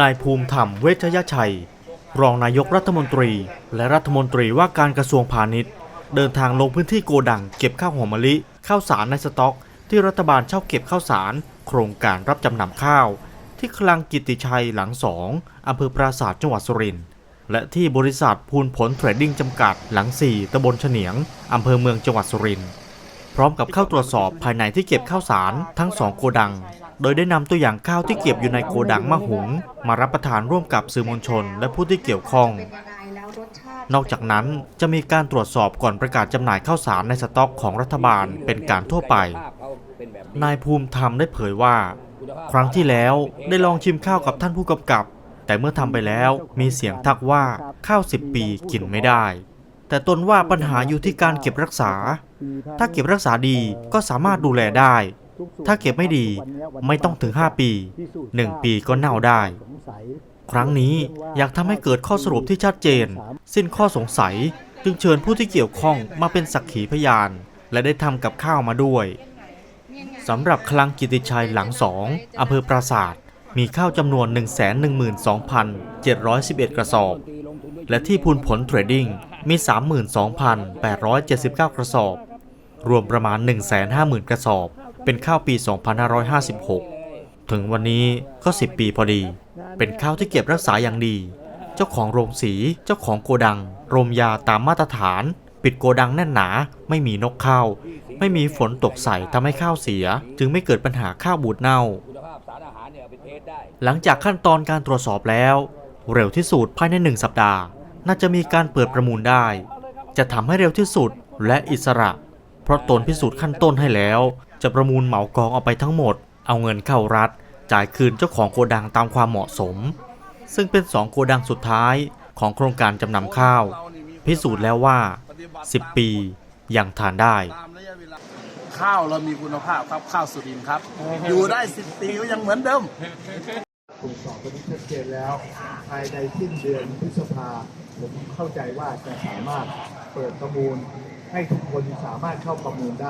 นายภูมิธรรมเวชยชัย รองนายกรัฐมนตรี และรัฐมนตรีว่าการกระทรวงพาณิชย์ เดินทางลงพื้นที่โกดังเก็บข้าวหอมมะลิ ข้าวสารในสต็อก ที่รัฐบาลเช่าเก็บข้าวสาร โครงการรับจำนำข้าว ที่คลังกิติชัยหลังสองอำเภอปราสาทจังหวัดสุรินทร์และที่บริษัทพูนผลเทรดดิ้งจำกัดหลังสี่ตำบลเฉนียงอำเภอเมืองจังหวัดสุรินทร์พร้อมกับเข้าตรวจสอบภายในที่เก็บข้าวสารทั้งสองโกดัง โดยได้นำตัวอย่างข้าวที่เก็บอยู่ในโกดังมะหุง มารับประทานร่วมกับสื่อมวลชน และผู้ที่เกี่ยวข้อง นอกจากนั้นจะมีการตรวจสอบก่อนประกาศจำหน่ายข้าวสารในสต็อกของรัฐบาลเป็นการทั่วไป นายภูมิธรรมได้เผยว่า ครั้งที่แล้วได้ลองชิมข้าวกับท่านผู้กำกับ แต่เมื่อทำไปแล้วมีเสียงทักว่าข้าว10ปีกินไม่ได้ แต่ตนว่าปัญหาอยู่ที่การเก็บรักษา ถ้าเก็บรักษาดีก็สามารถดูแลได้ ถ้าเก็บไม่ดีไม่ต้องถึง 5 ปี 1 ปีก็เน่าได้ ครั้งนี้อยากทำให้เกิดข้อสรุปที่ชัดเจน สิ้นข้อสงสัยจึงเชิญผู้ที่เกี่ยวข้องมาเป็นสักขีพยาน และได้ทำกับข้าวมาด้วยสำหรับคลังกิติชัยหลังสองอำเภอปราศาสาทมีข้าวจำนวน 112,711 กระสอบ และที่พูนผลเทรดดิ้งมี 32,879 กระสอบ รวมประมาณ 150,000 กระสอบ เป็นข้าวปี 2556 ถึงวันนี้ก็ 10 ปีพอดี เป็นข้าวที่เก็บรักษาอย่างดี เจ้าของโรงสี เจ้าของโกดัง โรมยาตามมาตรฐาน ปิดโกดังแน่นหนา ไม่มีนกเข้า ไม่มีฝนตกใส่ทำให้ข้าวเสีย จึงไม่เกิดปัญหาข้าวบูดเน่า หลังจากขั้นตอนการตรวจสอบแล้ว เร็วที่สุดภายในหนึ่งสัปดาห์ น่าจะมีการเปิดประมูลได้ จะทำให้เร็วที่สุดและอิสระ เพราะตนพิสูจน์ขั้นต้นให้แล้ว จะประมูลเหมากองเอาไปทั้งหมด เอาเงินเข้ารัฐ จ่ายคืนเจ้าของโกดังตามความเหมาะสม ซึ่งเป็นสองโกดังสุดท้ายของโครงการจำนำข้าว พิสูจน์แล้วว่า 10 ปียังทานได้ตามระยะเวลาข้าวเรามีคุณภาพครับข้าวสุรินทร์ครับ อยู่ได้สิบปีก็ยังเหมือนเดิมตรวจสอบตัวนี้ชัดเจนแล้ว ภายในสิ้นเดือนพฤษภาผมเข้าใจว่าจะสามารถเปิดประมูล ให้ทุกคนสามารถเข้าประมูลได้